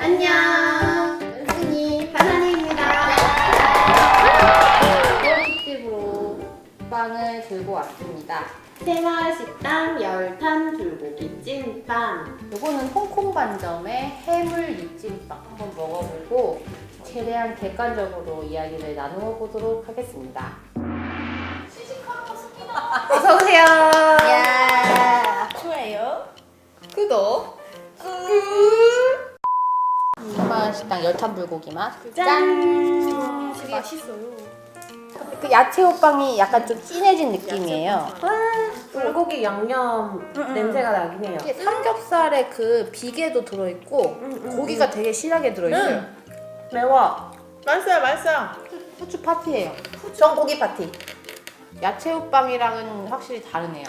안녕. 은순이 바나니입니다. 집으로 빵을 들고 왔습니다. 새마을 식당 열탄 불고기 찐빵. 요거는 홍콩 반점의 해물 밑찜빵 한번 먹어보고 최대한 객관적으로 이야기를 나누어 보도록 하겠습니다. 어서 오세요. 새마을 식당 열탄 불고기 맛. 짠. 되게 맛있어요. 그 야채 호빵이 약간 좀 진해진 느낌이에요. 불고기 양념 냄새가 나긴 해요. 이게 삼겹살에 그 비계도 들어있고 음, 고기가 되게 실하게 들어있어요. 매워. 맛있어요, 맛있어요. 후추 파티예요. 전 고기 파티. 야채 호빵이랑은 확실히 다르네요.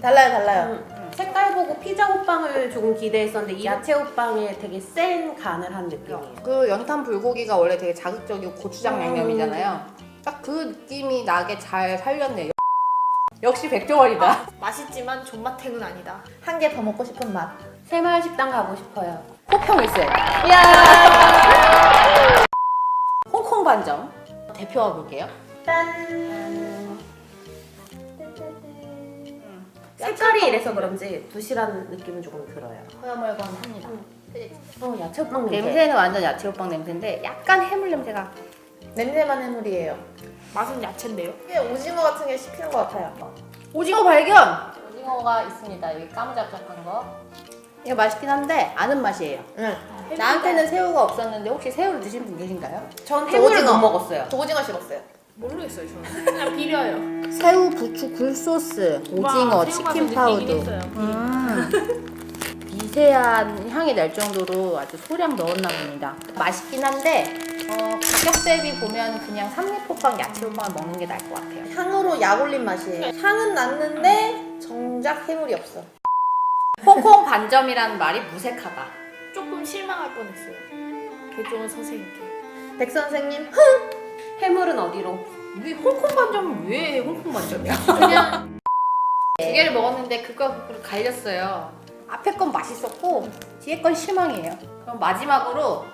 달라요, 달라요. 음. 색깔 보고 피자 호빵을 조금 기대했었는데 이 야채 호빵에 되게 센 간을 한 느낌이에요. 그 연탄 불고기가 원래 되게 자극적이고 고추장 음. 양념이잖아요. 딱 그 느낌이 나게 잘 살렸네 요. 역시 백종원이다. 맛있지만 존맛탱은 아니다. 한 개 더 먹고 싶은 맛. 새마을 식당 가고 싶어요. 호평일세. 홍콩 반점 대표와 볼게요. 짠. 색깔이 이래서 그런지 부실한 느낌은 조금 들어요. 허여멀건합니다. 어, 야채 호빵 냄새. 냄새는 완전 야채 호빵 냄새인데 약간 해물 냄새가 냄새만 해물이에요. 맛은 야채인데요. 이게 오징어 같은 게 씹히는 것 같아요. 오징어 발견! 오징어가 있습니다. 여기 까무잡잡한 거. 이거 맛있긴 한데 아는 맛이에요. 응. 나한테는 새우가 없었는데 혹시 새우를 드신 분 계신가요? 전 저 해물을 오징어. 못 먹었어요. 저 오징어 씹었어요. 모르겠어요 저는. 그냥 비려요. 새우, 부추, 굴소스, 오징어, 와, 치킨 파우더. 했어요. 음. 미세한 향이 날 정도로 아주 소량 넣었나 봅니다. 맛있긴 한데 어, 가격 대비 보면 그냥 삼립호빵, 야채호빵을 먹는 게 나을 것 같아요. 향으로 약 올린 맛이에요. 향은 났는데 정작 해물이 없어. 홍콩 반점이라는 말이 무색하다. 조금 실망할 뻔했어요. 개 좋은 선생님께. 백 선생님, 해물은 어디로? 우리 홍콩 반점은 왜 홍콩 반점이야? 그냥 두 개를 먹었는데 그거 그걸 갈렸어요. 앞에 건 맛있었고 뒤에 건 실망이에요. 그럼 마지막으로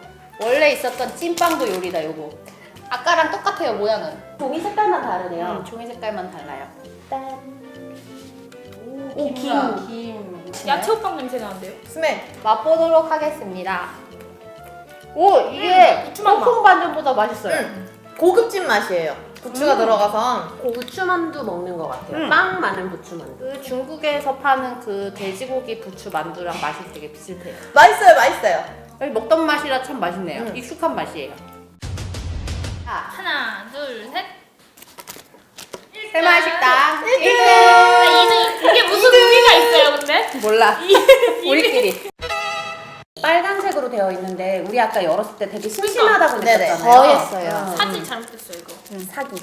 원래 있었던 찐빵도 요리다 요거. 아까랑 똑같아요 모양은. 종이 색깔만 다르네요. 음, 종이 색깔만 달라요. 오, 김. 김. 김. 야채 호빵 냄새 나는데요? 스멜. 맛보도록 하겠습니다. 오 이게 음, 부추맛 홍콩 반점보다 맛있어요. 응. 고급진 맛이에요. 부추가 들어가서. 부추만두 먹는 것 같아요. 음. 빵 많은 부추만두. 그 중국에서 파는 그 돼지고기 부추 만두랑 맛이 되게 비슷해요. 맛있어요, 맛있어요. 여기 먹던 맛이라 참 맛있네요. 음. 익숙한 맛이에요. 자, 하나, 둘, 셋. 새마을 식당 1등! 아, 이등 이게 무슨 의미가 있어요, 근데? 몰라. 우리끼리. 빨간색으로 되어 있는데 우리 아까 열었을 때 되게 심심하다고 네네. 느꼈잖아요. 더했어요. 사진 이거. 사기.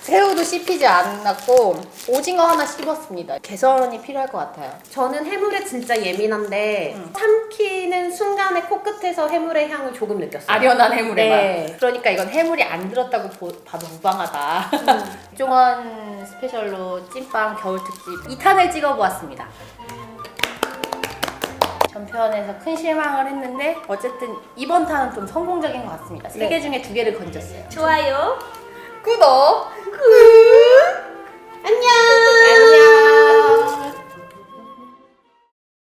새우도 씹히지 않았고 오징어 하나 씹었습니다. 개선이 필요할 것 같아요. 저는 해물에 진짜 예민한데 음. 삼키는 순간에 코끝에서 해물의 향을 조금 느꼈어요. 아련한 해물의 네. 맛. 그러니까 이건 해물이 안 들었다고 보- 봐도 무방하다. 종원 스페셜로 찐빵 겨울 특집 2탄을 찍어보았습니다. 전편에서 큰 실망을 했는데 어쨌든 이번 탄은 좀 성공적인 것 같습니다. 세 개 중에 두 개를 건졌어요. 좋아요. 구독! 안녕.